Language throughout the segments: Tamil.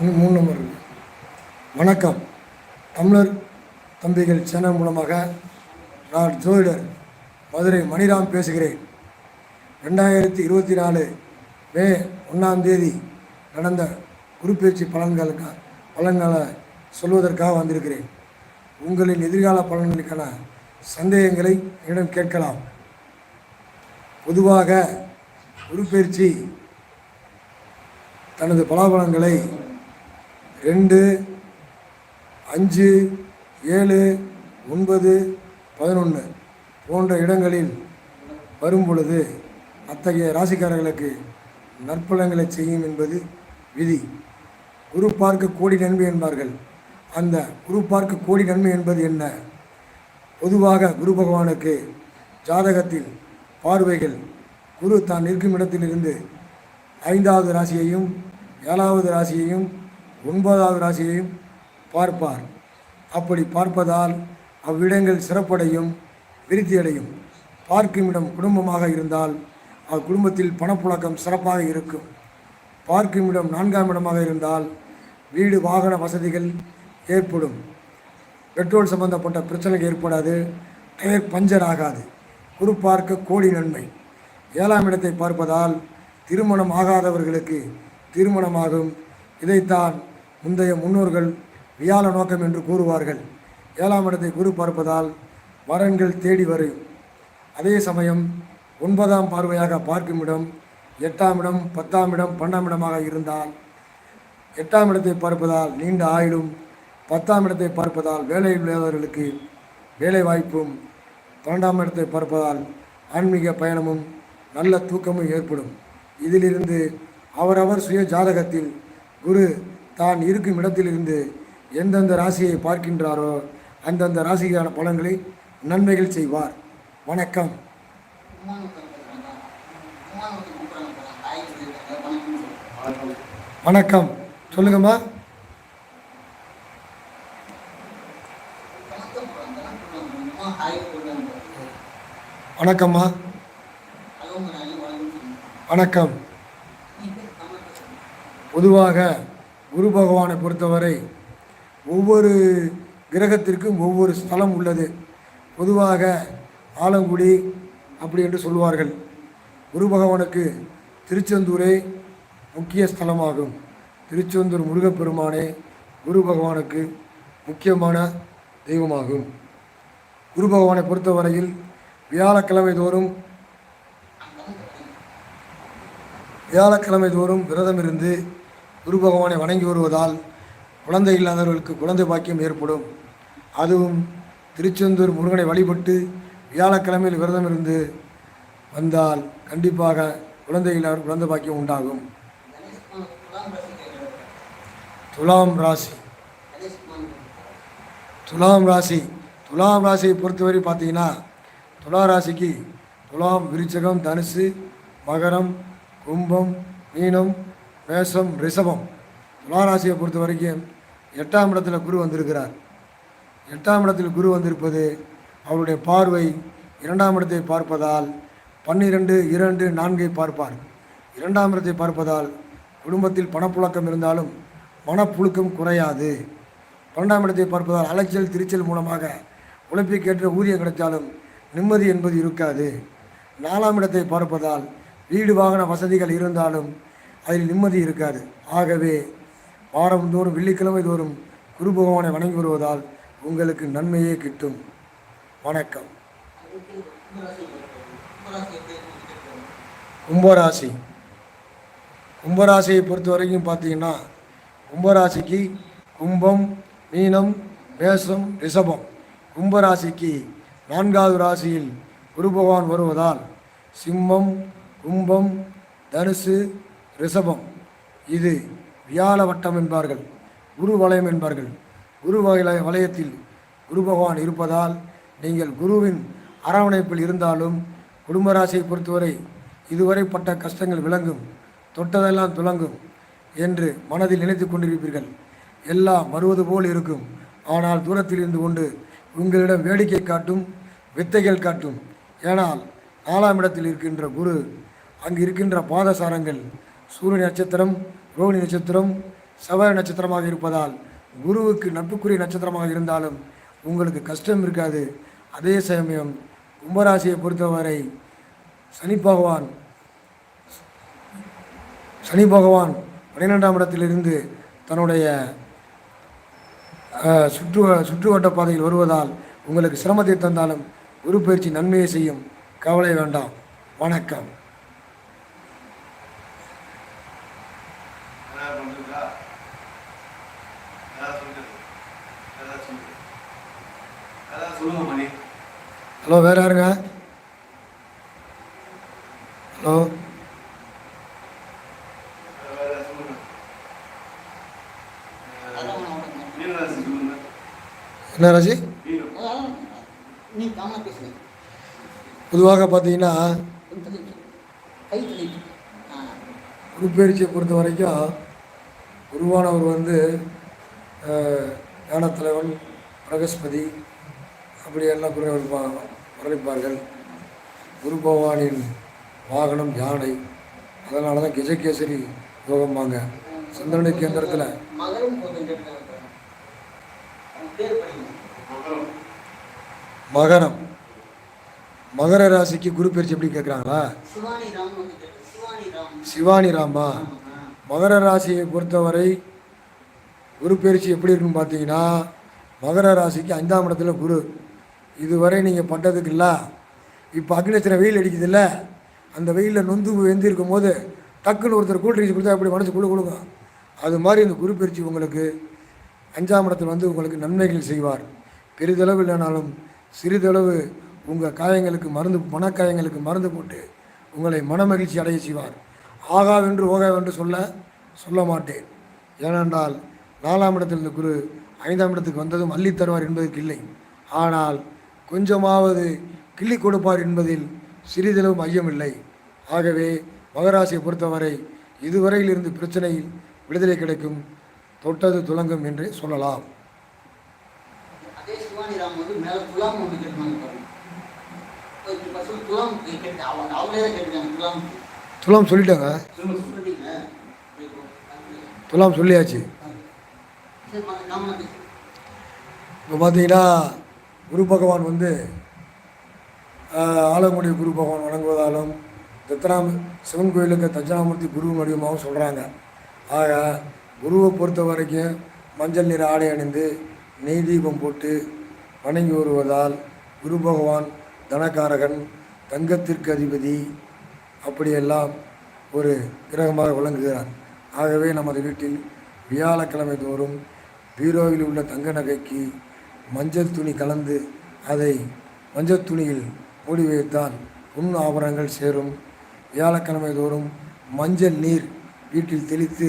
இன்னும் மூணு நம்பர் வணக்கம். தமிழர் தம்பிகள் சேனல் மூலமாக நான் ஜோதிடர் மதுரை மணிராம் பேசுகிறேன். ரெண்டாயிரத்தி இருபத்தி நாலு மே ஒன்றாம் தேதி நடந்த குருப்பெயர்ச்சி பலன்களுக்கு பலன்களை சொல்வதற்காக வந்திருக்கிறேன். உங்களின் எதிர்கால பலன்களுக்கான சந்தேகங்களை என்னிடம் கேட்கலாம். பொதுவாக குருப்பெயர்ச்சி தனது பலாபலங்களை ரெண்டு அஞ்சு ஏழு ஒன்பது பதினொன்று போன்ற இடங்களில் வரும் பொழுது அத்தகைய ராசிக்காரர்களுக்கு நற்பலங்களை செய்யும் என்பது விதி. குரு பார்க்க கோடி நன்மை என்பார்கள். அந்த குரு பார்க்க கோடி நன்மை என்பது என்ன? பொதுவாக குரு பகவானுக்கு ஜாதகத்தில் பார்வைகள் குரு தான் நிற்கும் இடத்திலிருந்து ஐந்தாவது ராசியையும் ஏழாவது ராசியையும் ஒன்பதாவது ராசியையும் பார்ப்பார். அப்படி பார்ப்பதால் அவ்விடங்கள் சிறப்படையும் விருத்தியடையும். பார்க்கும் இடம் குடும்பமாக இருந்தால் அக்குடும்பத்தில் பணப்புழக்கம் சிறப்பாக இருக்கும். பார்க்கும் இடம் நான்காம் இடமாக இருந்தால் வீடு வாகன வசதிகள் ஏற்படும். பெட்ரோல் சம்பந்தப்பட்ட பிரச்சனைகள் ஏற்படாது டயர் பஞ்சர் ஆகாது. குரு பார்க்க கோடி நன்மை. ஏழாம் இடத்தை பார்ப்பதால் திருமணம் ஆகாதவர்களுக்கு திருமணமாகும். இதைத்தான் முந்தைய முன்னோர்கள் வியாழ நோக்கம் என்று கூறுவார்கள். ஏழாம் இடத்தை குரு பார்ப்பதால் வரன்கள் தேடி வரும். அதே சமயம் ஒன்பதாம் பார்வையாக பார்க்கும் இடம் எட்டாம் இடம் பத்தாம் இடம் பன்னெண்டாம் இடமாக இருந்தால் எட்டாம் இடத்தை பார்ப்பதால் நீண்ட ஆயுளும் பத்தாம் இடத்தை பார்ப்பதால் வேலை இல்லாதவர்களுக்கு வேலை வாய்ப்பும் பன்னெண்டாம் இடத்தை பார்ப்பதால் ஆன்மீக பயணமும் நல்ல தூக்கமும் ஏற்படும். இதிலிருந்து அவரவர் சுய ஜாதகத்தில் குரு தான் இருக்கும் இடத்திலிருந்து எந்தெந்த ராசியை பார்க்கின்றாரோ அந்தந்த ராசிக்கான பலன்களை நன்மைகள் செய்வார். வணக்கம். வணக்கம். சொல்லுங்கம்மா. வணக்கம்மா. வணக்கம். பொதுவாக குரு பகவானை பொறுத்தவரை ஒவ்வொரு கிரகத்திற்கும் ஒவ்வொரு ஸ்தலம் உள்ளது. பொதுவாக ஆலங்குடி அப்படி என்று சொல்வார்கள். குரு பகவானுக்கு திருச்செந்தூரே முக்கிய ஸ்தலமாகும். திருச்செந்தூர் முருகப்பெருமானே குரு பகவானுக்கு முக்கியமான தெய்வமாகும். குரு பகவானை பொறுத்தவரையில் வியாழக்கிழமை தோறும் வியாழக்கிழமை தோறும் விரதம் இருந்து குரு பகவானை வணங்கி வருவதால் குழந்தை இல்லாதவர்களுக்கு குழந்தை பாக்கியம் ஏற்படும். அதுவும் திருச்செந்தூர் முருகனை வழிபட்டு வியாழக்கிழமையில் விரதம் இருந்து வந்தால் கண்டிப்பாக குழந்தை இல்லாத குழந்தை பாக்கியம் உண்டாகும். துலாம் ராசி. துலாம் ராசி. துலாம் ராசியை பொறுத்தவரை பார்த்தீங்கன்னா துலா ராசிக்கு துலாம் விருச்சகம் தனுசு மகரம் கும்பம் மீனம் மேஷம் ரிஷபம் துளாராசியை பொறுத்த வரைக்கும் எட்டாம் இடத்துல குரு வந்திருக்கிறார். எட்டாம் இடத்தில் குரு வந்திருப்பது அவருடைய பார்வை இரண்டாம் இடத்தை பார்ப்பதால் பன்னிரெண்டு இரண்டு நான்கை பார்ப்பார். இரண்டாம் இடத்தை பார்ப்பதால் குடும்பத்தில் பணப்புழக்கம் இருந்தாலும் மனப்புழுக்கம் குறையாது. பன்னெண்டாம் இடத்தை பார்ப்பதால் அலைச்சல் திருச்சல் மூலமாக உழைப்புக்கேற்ற ஊதியம் கிடைத்தாலும் நிம்மதி என்பது இருக்காது. நாலாம் இடத்தை பார்ப்பதால் வீடு வாகன வசதிகள் இருந்தாலும் அதில் நிம்மதி இருக்காது. ஆகவே வாரந்தோறும் வெள்ளிக்கிழமை தோறும் குரு பகவானை வணங்கி வருவதால் உங்களுக்கு நன்மையே கிட்டும். வணக்கம். கும்பராசி. கும்பராசியை பொறுத்த வரைக்கும் பார்த்தீங்கன்னா கும்பராசிக்கு கும்பம் மீனம் மேசம் ரிஷபம். கும்பராசிக்கு நான்காவது ராசியில் குரு பகவான் வருவதால் சிம்மம் கும்பம் தனுசு ரிஷபம். இது வியாழ வட்டம் என்பார்கள். குரு வலயம் என்பார்கள். குரு வலை வலயத்தில் குரு பகவான் இருப்பதால் நீங்கள் குருவின் அரவணைப்பில் இருந்தாலும் குடும்ப ராசியை பொறுத்தவரை இதுவரை பட்ட கஷ்டங்கள் விளங்கும். தொட்டதெல்லாம் துலங்கும் என்று மனதில் நினைத்து கொண்டிருப்பீர்கள். எல்லாம் வருவது போல் இருக்கும். ஆனால் தூரத்தில் இருந்து கொண்டு உங்களிடம் வேடிக்கை காட்டும் வித்தைகள் காட்டும். ஏனால் நாலாம் இடத்தில் இருக்கின்ற குரு அங்கு இருக்கின்ற பாதசாரங்கள் சூரிய நட்சத்திரம் ரோஹிணி நட்சத்திரம் சவர நட்சத்திரமாக இருப்பதால் குருவுக்கு நட்புக்குரிய நட்சத்திரமாக இருந்தாலும் உங்களுக்கு கஷ்டம் இருக்காது. அதே சமயம் கும்பராசியை பொறுத்தவரை சனி பகவான் சனி பகவான் பன்னிரெண்டாம் இடத்திலிருந்து தன்னுடைய சுற்று சுற்றுவட்ட பாதையில் வருவதால் உங்களுக்கு சிரமத்தை தந்தாலும் குரு பயிற்சி நன்மையை செய்யும். கவலை வேண்டாம். வணக்கம் யாராவது பண்றீங்களா? யாராவது சொல்லுங்க. யாராவது சொல்லுங்க. யாராவது சொல்லுங்க மணி. ஹலோ வேற யாருங்க? ஹலோ? என்ன ராசி பொதுவாக பார்த்தீங்கன்னா குருப்பெயர்ச்சியை பொறுத்த வரைக்கும் குருவானவர் வந்து ஞானத்தலைவன் பிரகஸ்பதி அப்படி எல்லாம் குரு வர்ணிப்பார்கள் குரு பகவானின் வாகனம் யானை அதனால தான் கஜகேசரி யோகம்பாங்க. சந்திரனை கேந்திரத்தில் மகரும் மகர ராசிக்கு குரு பயிற்சி எப்படி கேட்குறாங்களா சிவானி ராம். மகர ராசியை பொறுத்தவரை குரு பயிற்சி எப்படி இருக்குன்னு பார்த்தீங்கன்னா மகர ராசிக்கு அஞ்சாம் இடத்துல குரு. இதுவரை நீங்கள் பண்ணுறதுக்கு இல்லை. இப்போ அக்னேச்சர வெயில் அடிக்குதுல்ல அந்த வெயிலில் நொந்து வெந்திருக்கும் போது டக்குன்னு ஒருத்தர் கூல் ட்ரிங்க்ஸ் கொடுத்தா அப்படி மனசு குழு கொடுக்கும் அது மாதிரி இந்த குரு பயிற்சி உங்களுக்கு அஞ்சாம் இடத்தில் வந்து உங்களுக்கு நன்மைகள் செய்வார். பெரிதளவு இல்லைனாலும் சிறிதளவு உங்கள் காயங்களுக்கு மருந்து மனக்காயங்களுக்கு மருந்து போட்டு உங்களை மனமகிழ்ச்சி அடைய செய்வார். ஆகாவென்று ஓகாவென்று சொல்ல சொல்ல மாட்டேன். ஏனென்றால் நாலாம் இடத்தில் இந்த குரு ஐந்தாம் இடத்துக்கு வந்ததும் அள்ளித்தருவார் என்பதற்கு இல்லை. ஆனால் கொஞ்சமாவது கிள்ளி கொடுப்பார் என்பதில் சிறிதளவும் ஐயமில்லை ஆகவே மகராசியை பொறுத்தவரை இதுவரையில் இருந்து பிரச்சனையில் விடுதலை கிடைக்கும் தொட்டது துலங்கும் என்றே சொல்லலாம். துலாம் சொல்லிட்டாங்க. துலாம் சொல்லியாச்சு. இப்போ பார்த்தீங்கன்னா குரு பகவான் வந்து ஆலங்குடி குரு பகவான் வணங்குவதாலும் தத்தனாம் சிவன் கோயிலுக்கு தட்சிணாமூர்த்தி குரு வடிவமாகவும் சொல்கிறாங்க ஆக குருவை பொறுத்த வரைக்கும் மஞ்சள் நிற ஆடை அணிந்து நெய் தீபம் போட்டு வணங்கி வருவதால் குரு பகவான் தனகாரகன் தங்கத்திற்கு அதிபதி அப்படியெல்லாம் ஒரு கிரகமாக விளங்குகிறார். ஆகவே நமது வீட்டில் வியாழக்கிழமை தோறும் பீரோவில் உள்ள தங்க நகைக்கு மஞ்சள் துணி கலந்து அதை மஞ்சள் துணியில் மூடி வைத்தால் பொன் ஆபரணங்கள் சேரும். வியாழக்கிழமை தோறும் மஞ்சள் நீர் வீட்டில் தெளித்து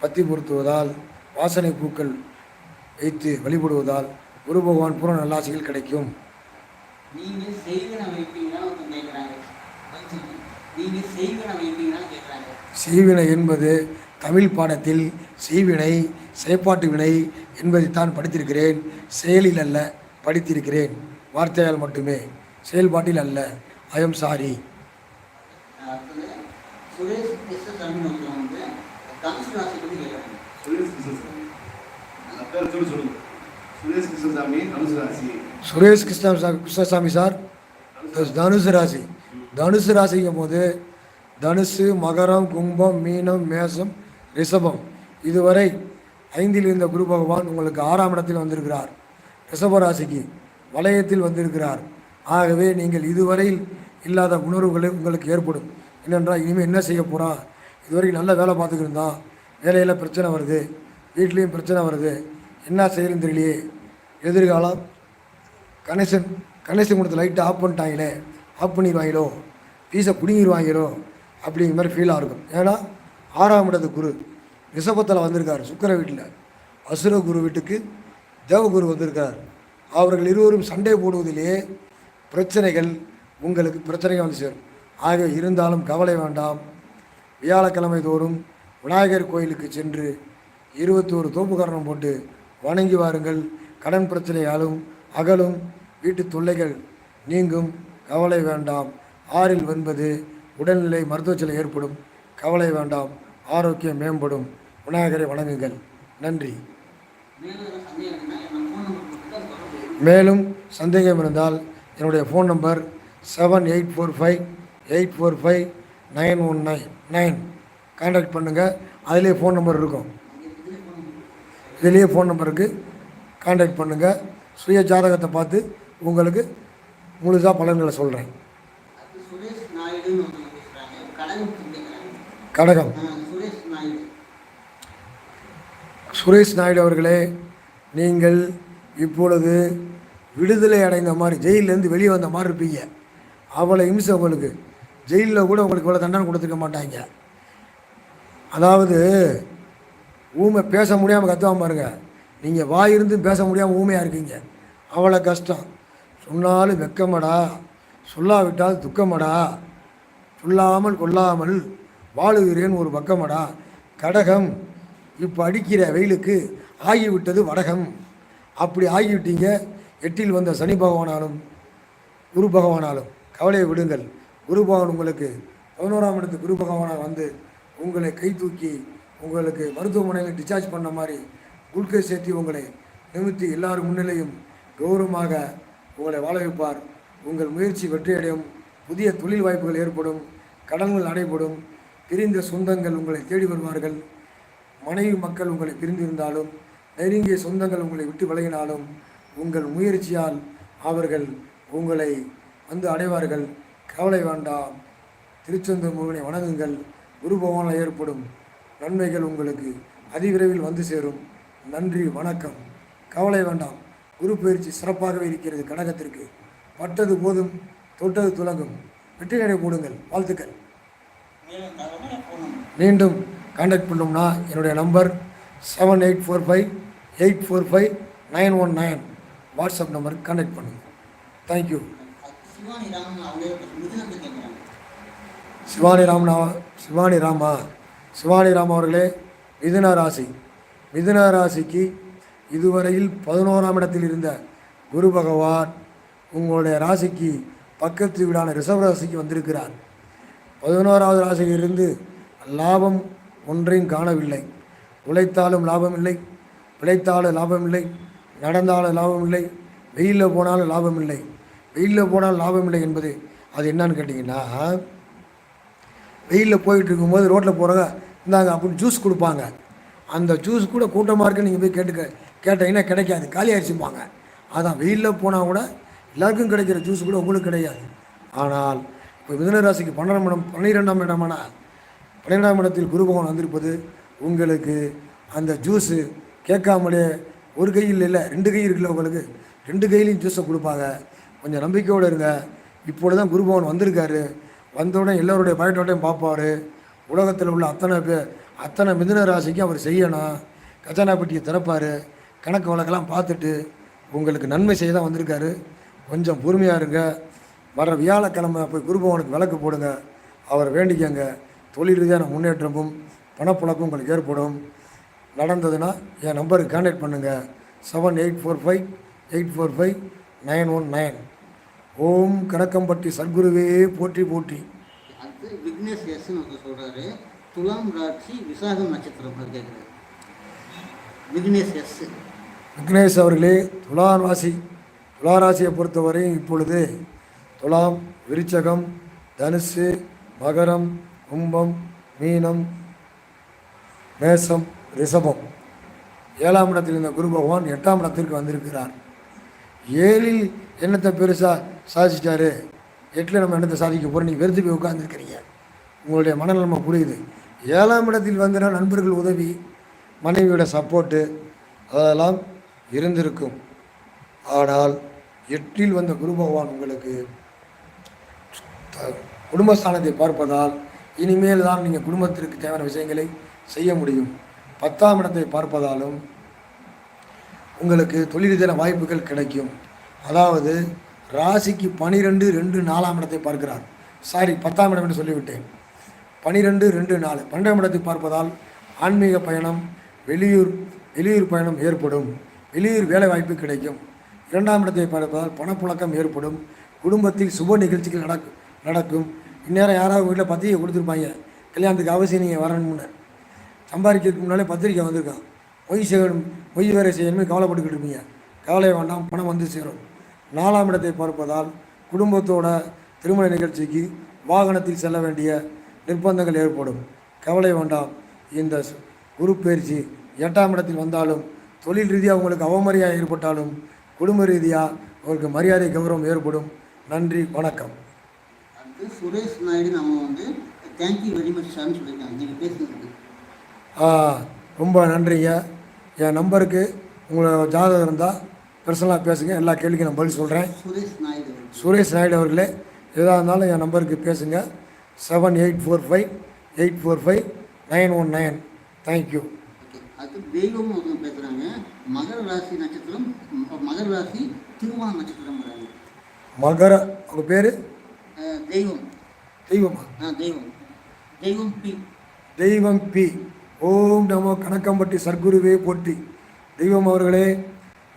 பத்தி பொருத்துவதால் வாசனை பூக்கள் வைத்து வழிபடுவதால் குரு பகவான் பூரண நல்லாசிகள் கிடைக்கும். நீங்க செய்வன வைப்பீங்கன்னு ஒருத்தன் கேட்குறாங்க நீங்க செய்வன வைப்பீங்கன்னு கேட்குறாங்க செய்வினை என்பது தமிழ் பாடத்தில் செய்வினை செயற்பாட்டு வினை என்பதைத்தான் படித்திருக்கிறேன். செயலில் அல்ல படித்திருக்கிறேன். வார்த்தையால் மட்டுமே. செயல்பாட்டில் அல்ல. I'm sorry Suresh Krishnasamy Krishnasamy. Krishna Krishnasamy sir. தனுசு ராசி. தனுசு ராசிங்கும் போது தனுசு மகரம் கும்பம் மீனம் மேசம் ரிஷபம். இதுவரை ஐந்தில் இருந்த குரு பகவான் உங்களுக்கு ஆறாம் இடத்தில் வந்திருக்கிறார். ரிஷபராசிக்கு வளையத்தில் வலயத்தில் வந்திருக்கிறார். ஆகவே நீங்கள் இதுவரையில் இல்லாத உணர்வுகளை உங்களுக்கு ஏற்படும். என்னென்றால் இனிமேல் என்ன செய்ய போகிறான் இதுவரைக்கும் நல்ல வேலை பார்த்துக்கிருந்தா வேலையில் பிரச்சனை வருது. வீட்லேயும் பிரச்சனை வருது. என்ன செய்யறதுன்னு தெரியலையே. எதிர்காலம்? கணேசன் கனெக்ஷன் கொடுத்த லைட்டை ஆஃப் பண்ணிட்டாங்களே. ஆஃப் பண்ணிடுவாங்களோ? பீஸை பிடுங்கிடுவாங்களோ? அப்படிங்கிற மாதிரி ஃபீலாக இருக்கும். ஏன்னா ஆறாம் இடத்து குரு. ரிஷபத்தில் வந்திருக்கார் சுக்கிர வீட்டில். அசுர குரு வீட்டுக்கு தேவகுரு வந்திருக்கார். அவர்கள் இருவரும் சண்டை போடுவதிலேயே பிரச்சனைகள் உங்களுக்கு பிரச்சனைகள் வந்து சேரும். ஆகவே இருந்தாலும் கவலை வேண்டாம். வியாழக்கிழமை தோறும் விநாயகர் கோயிலுக்கு சென்று இருபத்தோரு தோப்புக்கரணம் போட்டு வணங்கி வாருங்கள். கடன் பிரச்சனையாலும் அகலும் வீட்டு தொல்லைகள் நீங்கும். கவலை வேண்டாம். ஆறில் வென்பது உடல்நிலை மருத்துவச்சலை ஏற்படும். கவலை வேண்டாம். ஆரோக்கியம் மேம்படும். விநாயகரை வணங்குங்கள். நன்றி. மேலும் சந்தேகம் இருந்தால் என்னுடைய phone number seven eight four five eight four five nine one nine nine contact பண்ணுங்கள் அதிலே ஃபோன் நம்பர் இருக்கும். இதிலேயே ஃபோன் நம்பருக்கு கான்டாக்ட் பண்ணுங்கள் சுய ஜாதகத்தை பார்த்து உங்களுக்கு முழுசாக பலன்களை சொல்கிறேன் அது சுரேஷ் நாயுடுன்னு ஒருத்தங்க பேசுகிறாங்க கடகம் சிந்திக்கிறாங்க கடகம் சுரேஷ் நாயுடு சுரேஷ் நாயுடு அவர்களே நீங்கள் இப்பொழுது விடுதலை அடைந்த மாதிரி ஜெயிலேருந்து வெளியே வந்த மாதிரி இருப்பீங்க. அவ்வளோ இம்சை உங்களுக்கு. ஜெயிலில் கூட உங்களுக்கு இவ்வளோ தண்டனை கொடுத்துருக்க மாட்டாங்க. அதாவது ஊமை பேச முடியாமல் கத்துவாம பாருங்க. நீங்கள் வாய் இருந்து பேச முடியாமல் ஊமையாக இருக்கீங்க. அவ்வளோ கஷ்டம். சொன்னாலும் வெக்கமடா. சொல்லாவிட்டால் துக்கமடா. சொல்லாமல் கொல்லாமல் வாழுகிறேன் ஒரு பக்கமடா. கடகம். இப்போ அடிக்கிற வெயிலுக்கு ஆகிவிட்டது வடகம். அப்படி ஆகிவிட்டீங்க. எட்டில் வந்த சனி பகவானாலும் குரு பகவானாலும் கவலையை விடுங்கள். குரு பகவான் உங்களுக்கு பதினோராம் இடத்து குரு பகவானாக வந்து உங்களை கை தூக்கி உங்களுக்கு மருத்துவமனையில் டிஸ்சார்ஜ் பண்ண மாதிரி குளுக்கோஸ் சேர்த்தி உங்களை நிமித்தி எல்லார் முன்னிலையும் கௌரவமாக உங்களை வாழ வைப்பார். உங்கள் முயற்சி வெற்றியடையும். புதிய தொழில் வாய்ப்புகள் ஏற்படும். கடன்கள் அடைபடும். பிரிந்த சொந்தங்கள் உங்களை தேடி வருவார்கள். மனைவி மக்கள் உங்களை பிரிந்திருந்தாலும் நெருங்கிய சொந்தங்கள் உங்களை விட்டு விலகினாலும் உங்கள் முயற்சியால் அவர்கள் உங்களை வந்து அடைவார்கள். கவலை வேண்டாம். திருச்செந்தூர் முருகனை வணங்குங்கள். குரு பகவானால் ஏற்படும் நன்மைகள் உங்களுக்கு அதிவிரைவில் வந்து சேரும். நன்றி வணக்கம். கவலை வேண்டாம். குரு பயிற்சி சிறப்பாகவே இருக்கிறது கடகத்திற்கு. பட்டது போதும் தொட்டது துலங்கும். வெற்றி நடை போடுங்கள் வாழ்த்துக்கள் மீண்டும் காண்டாக்ட் பண்ணோம்னா என்னுடைய number seven eight four five eight four five nine one nine WhatsApp நம்பருக்கு காண்டாக்ட் பண்ணுங்கள் தேங்க்யூ சிவானி ராமன் சிவானி ராமா சிவானி ராம் அவர்களே மிதுன ராசி. மிதுன ராசிக்கு இதுவரையில் பதினோராம் இடத்தில் இருந்த குரு பகவான் உங்களுடைய ராசிக்கு பக்கத்து வீடான ரிஷப ராசிக்கு வந்திருக்கிறார். பதினோராவது ராசியிலிருந்து லாபம் ஒன்றையும் காணவில்லை. உழைத்தாலும் லாபமில்லை. பிழைத்தாலும் லாபம் இல்லை நடந்தாலும் லாபம் இல்லை வெயிலில் போனாலும் லாபம் இல்லை வெயிலில் போனாலும் லாபம் இல்லை என்பது அது என்னன்னு கேட்டிங்கன்னா வெயிலில் போயிட்டு இருக்கும்போது ரோட்டில் போகிறவங்க இந்தாங்க அப்படின்னு ஜூஸ் கொடுப்பாங்க. அந்த ஜூஸ் கூட கூட்டமாக இருக்கு நீங்கள் போய் கேட்டுக்க கேட்டீங்கன்னா கிடைக்காது. காலி அரிசிப்பாங்க அதான் வெயிலில் போனால் கூட எல்லாருக்கும் கிடைக்கிற ஜூஸ் கூட உங்களுக்கு கிடையாது. ஆனால் இப்போ மிதுன ராசிக்கு பன்னெண்டாம் இடம் பன்னிரெண்டாம் இடமான பன்னிரெண்டாம் இடத்தில் குருபகவான் வந்திருப்பது உங்களுக்கு அந்த ஜூஸு கேட்காமலே ஒரு கையில் இல்லை ரெண்டு கை இருக்குல்ல உங்களுக்கு? ரெண்டு கையிலையும் ஜூஸை கொடுப்பாங்க. கொஞ்சம் நம்பிக்கையோடு இருங்க. இப்பொழுது தான் குருபவன் வந்திருக்காரு. வந்தவுடனே எல்லோருடைய பயட்டோட்டையும் பார்ப்பார். உலகத்தில் உள்ள அத்தனை பேர் அத்தனை மிதுன ராசிக்கும் அவர் செய்யணும். கஜானா பெட்டியை திறப்பார். கணக்கு வழக்கெல்லாம் பார்த்துட்டு உங்களுக்கு நன்மை செய்ய தான் வந்திருக்காரு. கொஞ்சம் பொறுமையாக இருங்க. வர வியாழக்கிழமை போய் குருபவனுக்கு விளக்கு போடுங்க. அவரை வேண்டிக்கங்க. தொழில் ரீதியான முன்னேற்றமும் பணப்புழக்கம் உங்களுக்கு ஏற்படும். நடந்ததுன்னா என் நம்பருக்கு கான்டாக்ட் பண்ணுங்கள் seven eight four five eight four five nine one nine Om Kanakkampatti சத்குருவே போற்றி போற்றி. அடுத்து விக்னேஷ் எஸ்ன்னு ஒருத்தர் சொல்கிறாரு துலாம் ராசி விசாகம் நட்சத்திரம் கேட்குறாரு விக்னேஷ் எஸ் விக்னேஷ் அவர்களே துலா ராசி துலா ராசியை பொறுத்தவரை இப்பொழுது துலாம் விருச்சகம் தனுசு மகரம் கும்பம் மீனம் மேசம் ரிஷபம். ஏழாம் இடத்தில் இருந்த குரு பகவான் எட்டாம் இடத்திற்கு வந்திருக்கிறார். ஏழில் என்னத்தை பெருசாக சாதிச்சிட்டாரு? எட்டில் நம்ம என்னத்தை சாதிக்க போகிறோம் நீங்கள் வெறுத்து போய் உட்காந்துருக்கிறீங்க உங்களுடைய மனநிலைமை புரியுது. ஏழாம் இடத்தில் வந்த நண்பர்கள் உதவி மனைவியோட சப்போர்ட்டு அதெல்லாம் இருந்திருக்கும். ஆனால் எட்டில் வந்த குரு பகவான் உங்களுக்கு குடும்பஸ்தானத்தை பார்ப்பதால் இனிமேல் தான் நீங்கள் குடும்பத்திற்கு தேவையான விஷயங்களை செய்ய முடியும். பத்தாம் இடத்தை பார்ப்பதாலும் உங்களுக்கு தொழில் வாய்ப்புகள் கிடைக்கும். அதாவது ராசிக்கு பனிரெண்டு ரெண்டு நாலாம் இடத்தை பார்க்கிறார். சாரி பத்தாம் இடம் என்று சொல்லிவிட்டேன். பனிரெண்டு ரெண்டு நாலு. பன்னெண்டாம் இடத்தை பார்ப்பதால் ஆன்மீக பயணம் வெளியூர் வெளியூர் பயணம் ஏற்படும். வெளியூர் வேலை வாய்ப்பு கிடைக்கும். இரண்டாம் இடத்தை பார்ப்பதால் பணப்புழக்கம் ஏற்படும். குடும்பத்தில் சுப நிகழ்ச்சிகள் நடக்கும் நடக்கும். இந்நேரம் யாராவது வீட்டில் பத்திரிக்கை கொடுத்துருப்பாங்க. கல்யாணத்துக்கு அவசியம் நீங்கள் வரணும்னு. சம்பாதிக்கிறதுக்கு முன்னாலே பத்திரிக்கை வந்திருக்கான். பொய் செய்யணும் பொய் வேலை செய்யணும்னு கவலைப்பட்டுக்கிட்டு இருப்பீங்க. கவலை வேண்டாம் பணம் வந்து சேரும். நாலாம் இடத்தை பார்ப்பதால் குடும்பத்தோட திருமண நிகழ்ச்சிக்கு வாகனத்தில் செல்ல வேண்டிய நிர்பந்தங்கள் ஏற்படும். கவலை வேண்டாம். இந்த குரு பயிற்சி எட்டாம் இடத்தில் வந்தாலும் தொழில் ரீதியாக உங்களுக்கு அவமரியாதை ஏற்பட்டாலும் குடும்ப ரீதியாக உங்களுக்கு மரியாதை கௌரவம் ஏற்படும். நன்றி வணக்கம். அடுத்து சுரேஷ் நாயுடு நம்ம வந்து தேங்க்யூ வெரி மச் சார்னு சொல்லியிருக்காங்க. நீங்கள் பேசுனதுக்கு. ஆ, ரொம்ப நன்றிங்க. என் நம்பருக்கு உங்களை ஜாதகம் இருந்தால் பர்சனலாக பேசுங்க. எல்லா கேள்விக்கும் நான் பதில் சொல்கிறேன் சுரேஷ் நாயுடு. சுரேஷ் நாயுடு அவர்களே எதாக இருந்தாலும் என் நம்பருக்கு பேசுங்க. Seven eight four five eight four five nine one nine thank you அது தெய்வம் ஒருத்தவங்க பேசுகிறாங்க மகர ராசி நட்சத்திரம் மகர ராசி திருவோண நட்சத்திரம்ங்கிறாங்க. மகர உங்கள் பேர்? தெய்வம். தெய்வமா. ஆ தெய்வம். தெய்வம் பி. தெய்வம் பி. ஓம் நமோ கணக்கம்பட்டி சர்க்குருவே போற்றி. தெய்வம் அவர்களே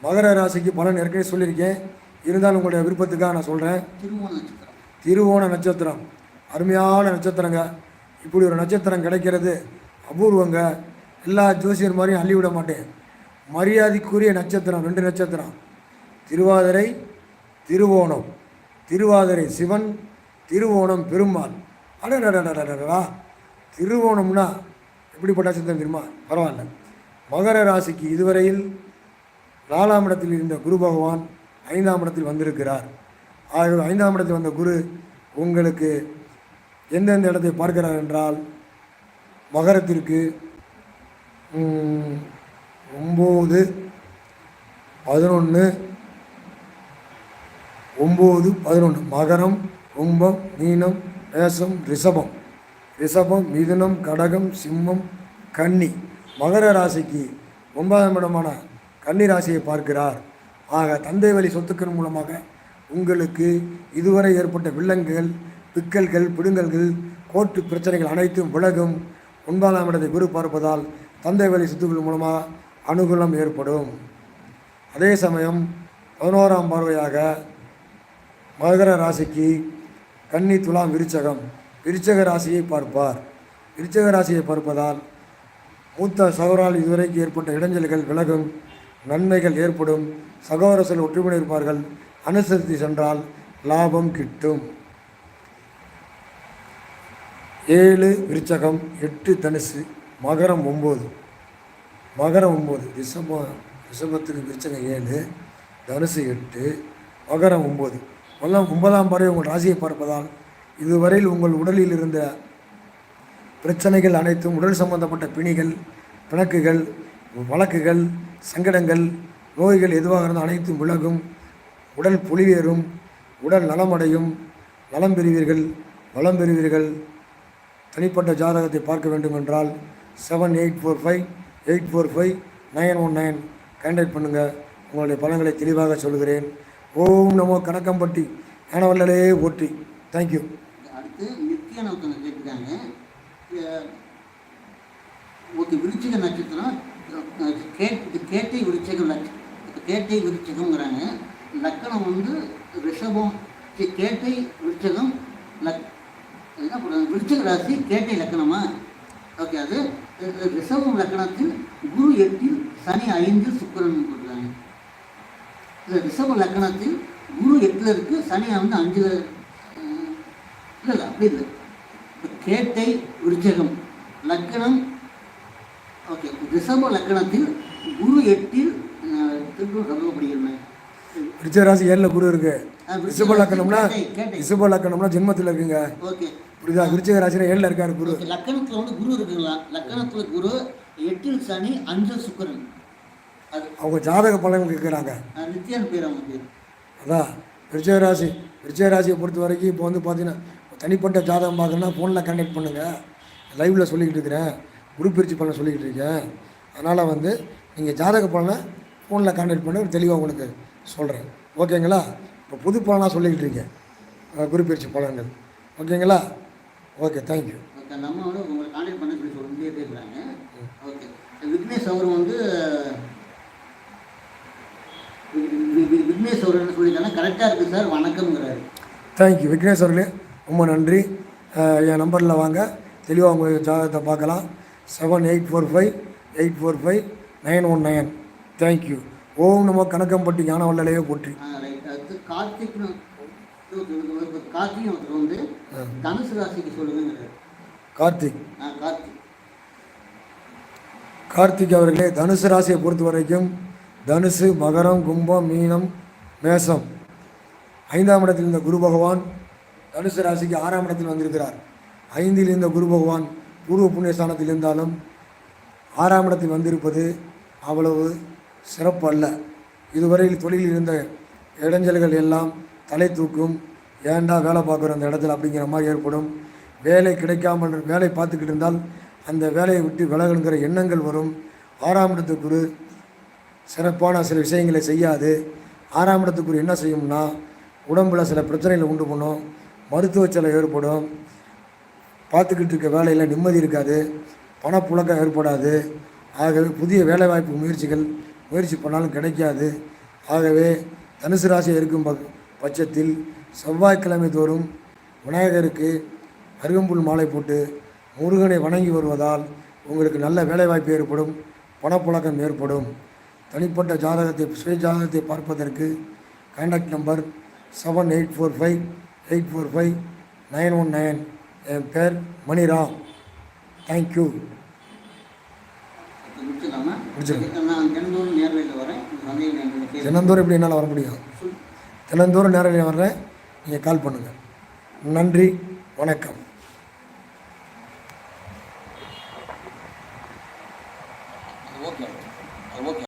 மகர ராசிக்கு பலன் ஏற்கனவே சொல்லியிருக்கேன். இருந்தாலும் உங்களுடைய விருப்பத்துக்காக நான் சொல்கிறேன் திருவோண நட்சத்திரம். திருவோண நட்சத்திரம். அருமையான நட்சத்திரங்க. இப்படி ஒரு நட்சத்திரம் கிடைக்கிறது அபூர்வங்க. எல்லா ஜோசியர் மாதிரியும் அள்ளி விட மாட்டேன். மரியாதைக்குரிய நட்சத்திரம் ரெண்டு நட்சத்திரம். திருவாதிரை திருவோணம். திருவாதிரை சிவன் திருவோணம் பெருமாள் அடடடடடடா திருவோணம்னா எப்படிப்பட்ட நட்சத்திரம் தெரியுமா பரவாயில்ல மகர ராசிக்கு இதுவரையில் நாலாம் இடத்தில் இருந்த குரு பகவான் ஐந்தாம் இடத்தில் வந்திருக்கிறார். ஆகவே ஐந்தாம் இடத்தில் வந்த குரு உங்களுக்கு எந்தெந்த இடத்தை பார்க்கிறார் என்றால் மகரத்திற்கு ஒம்பது பதினொன்று ஒம்பது பதினொன்று. மகரம் கும்பம் மீனம் மேசம் ரிஷபம். ரிஷபம் மிதுனம் கடகம் சிம்மம் கன்னி. மகர ராசிக்கு ஒன்பதாம் இடமான கன்னி ராசியை பார்க்கிறார். ஆக தந்தை வழி சொத்துக்கள் மூலமாக உங்களுக்கு இதுவரை ஏற்பட்ட வில்லங்கள் பிக்கல்கள் பிடுங்கல்கள் கோர்ட்டு பிரச்சனைகள் அனைத்தும் விலகும். ஒன்பதாம் இடத்தை குரு பார்ப்பதால் தந்தை வழி சொத்துக்கள் மூலமாக அனுகூலம் ஏற்படும். அதே சமயம் பதினோராம் பார்வையாக மகர ராசிக்கு கன்னி துலாம் விருச்சகம். விருச்சக ராசியை பார்ப்பார். விருச்சக ராசியை பார்ப்பதால் மூத்த சகோதரால் இதுவரைக்கு ஏற்பட்ட இடைஞ்சல்கள் விலகும் நன்மைகள் ஏற்படும். சகோதரர்கள் ஒற்றுமை இருப்பார்கள். அனுசரித்து சென்றால் லாபம் கிட்டும். ஏழு விருச்சகம் எட்டு தனுசு மகரம் ஒம்பது. மகரம் ஒம்பது. ரிஷபம் ரிஷபத்துக்கு விருச்சகம் ஏழு தனுசு எட்டு மகரம் ஒம்பது. எல்லாம் ஒன்பதாம் பறவை உங்கள் ராசியை பார்ப்பதால் இதுவரையில் உங்கள் உடலில் இருந்த பிரச்சனைகள் அனைத்தும் உடல் சம்பந்தப்பட்ட பிணிகள் பிணக்குகள் வழக்குகள் சங்கடங்கள் நோய்கள் எதுவாக இருந்தால் அனைத்தும் விலகும். உடல் புலிவேறும் உடல் நலமடையும். நலம் பெறுவீர்கள் வளம் பெறுவீர்கள். தனிப்பட்ட ஜாதகத்தை பார்க்க வேண்டும் என்றால் seven eight four five eight four five nine one nine contact பண்ணுங்கள் உங்களுடைய பலன்களை தெளிவாக சொல்கிறேன் ஓம் நமோ கணக்கம்பட்டி ஞானவல்லலே ஓட்டி தேங்க்யூ அடுத்து நித்தியான ஒருத்தவங்க கேட்டிருக்காங்க. ஓகே விருச்சிக நட்சத்திரம் கேட்டை விருச்சிகம் லட்ச கேட்டை விருச்சிகம்ங்கிறாங்க. லக்கணம் வந்து ரிஷபம் கேட்டை விருச்சகம் லக் என்ன பண்ணுறது விருச்சிக ராசி கேட்டை லக்கணமா? ஓகே அது ரிஷபம் லக்கணத்தில் குரு எட்டில் சனி ஐந்து சுக்கரன் போட்டுருக்காங்க இல்லை ரிஷப லக்கணத்தில் குரு எட்டில் இருக்குது சனி வந்து அஞ்சில் இல்லை இல்லை அப்படி இல்லை. கேட்டை விருச்சகம் லக்கணம் ஓகே ரிஷப லக்கணத்தில் குரு எட்டில் திருப்பூர் கருதப்படுகிறேன் ரிச்சராசி ஏழில் குரு இருக்கு. ரிஷப லக்கணம்னா. ரிஷப லக்கணம்னா ஜென்மத்தில் இருக்குங்க. ஓகே புரியுதா? விருச்சிக ராசியில் ஏழில் இருக்காரு குரு. லக்கணத்தில் வந்து குரு இருக்குங்களா? லக்கணத்தில் குரு எட்டில் சனி அஞ்சல் சுக்கிரன். அவங்க ஜாதக பலன் கேட்குறாங்க அதான் விருச்சிக ராசி விருச்சிக ராசியை பொறுத்த வரைக்கும் இப்போ வந்து பார்த்தீங்கன்னா தனிப்பட்ட ஜாதகம் பார்க்கணுன்னா ஃபோனில் கான்டாக்ட் பண்ணுங்கள் லைவில் சொல்லிக்கிட்டு இருக்கிறேன். குரூப் பிரிச்சு பலன் சொல்லிக்கிட்டு இருக்கேன். அதனால் வந்து நீங்கள் ஜாதக பலனை ஃபோனில் கான்டாக்ட் பண்ணி தெளிவாக உங்களுக்கு சொல்கிறேன் ஓகேங்களா? இப்போ புது பலனாக சொல்லிக்கிட்டு இருக்கேன். அஹ் குரு பிரிச்சு பலன்கள். ஓகேங்களா? ஓகே தேங்க்யூ நம்ம வந்து உங்களை கான்டாக்ட் பண்ண சொல்லி சொல்லிட்டே பேசுகிறாங்க ஓகே. விக்னேஷ் அவர் வந்து வி- வி- வி- விக்னேஷ் அவர் என்ன சொல்லியிருக்காங்க கரெக்டாக இருக்குது சார் வணக்கம்ங்கிறாரு. தேங்க்யூ விக்னேஷ் அவர்களே ரொம்ப நன்றி. என் நம்பரில் வாங்க. தெளிவாக உங்கள் ஜாதகத்தை பார்க்கலாம். Seven eight four five eight four five nine one nine thank you Om நம கணக்கம்பட்டி ஞான வல்லலையே போற்றி கார்த்திக் ஒருத்தர் வந்து தனுசு ராசிக்கு சொல்லுங்கிறார் கார்த்திக். ஆ கார்த்திக். கார்த்திக் அவர்களே தனுசு ராசியை பொறுத்த வரைக்கும் தனுசு மகரம் கும்பம் மீனம் மேசம் ஐந்தாம் இடத்தில் இருந்த குரு பகவான் தனுசு ராசிக்கு ஆறாம் இடத்தில் வந்திருக்கிறார். ஐந்தில் இருந்த குரு பகவான் பூர்வ புண்ணியஸ்தானத்தில் இருந்தாலும் ஆறாம் இடத்தில் வந்திருப்பது அவ்வளவு சிறப்பு அல்ல. இதுவரையில் தொழிலில் இருந்த இடைஞ்சல்கள் எல்லாம் தலை தூக்கும். ஏன்டா வேலை பார்க்குற அந்த இடத்துல அப்படிங்கிற மாதிரி ஏற்படும். வேலை கிடைக்காமல் வேலை பார்த்துக்கிட்டு இருந்தால் அந்த வேலையை விட்டு விலகணுங்கிற எண்ணங்கள் வரும். ஆறாம் இடத்துக்குரு சிறப்பான சில விஷயங்களை செய்யாது. ஆறாம் இடத்துக்குரு என்ன செய்யும்னா உடம்பில் சில பிரச்சனைகளை உண்டு பண்ணும். மருத்துவ செலவு ஏற்படும். பார்த்துக்கிட்டு இருக்க வேலையில் நிம்மதி இருக்காது. பணப்புழக்கம் ஏற்படாது. ஆகவே புதிய வேலைவாய்ப்பு முயற்சிகள் முயற்சி பண்ணாலும் கிடைக்காது. ஆகவே தனுசு ராசி இருக்கும் பக்- பட்சத்தில் செவ்வாய்க்கிழமை தோறும் விநாயகருக்கு அருகம்புல் மாலை போட்டு முருகனை வணங்கி வருவதால் உங்களுக்கு நல்ல வேலைவாய்ப்பு ஏற்படும். பணப்புழக்கம் ஏற்படும். தனிப்பட்ட ஜாதகத்தை சுய ஜாதகத்தை பார்ப்பதற்கு contact number seven eight four five eight four five nine one nine. என் பேர் மணிராம் தேங்க்யூ தினந்தோறும் எப்படி என்னால் வர முடியும்? தினந்தோறும் நேரில் வர்றேன் நீங்கள் கால் பண்ணுங்கள் நன்றி வணக்கம்.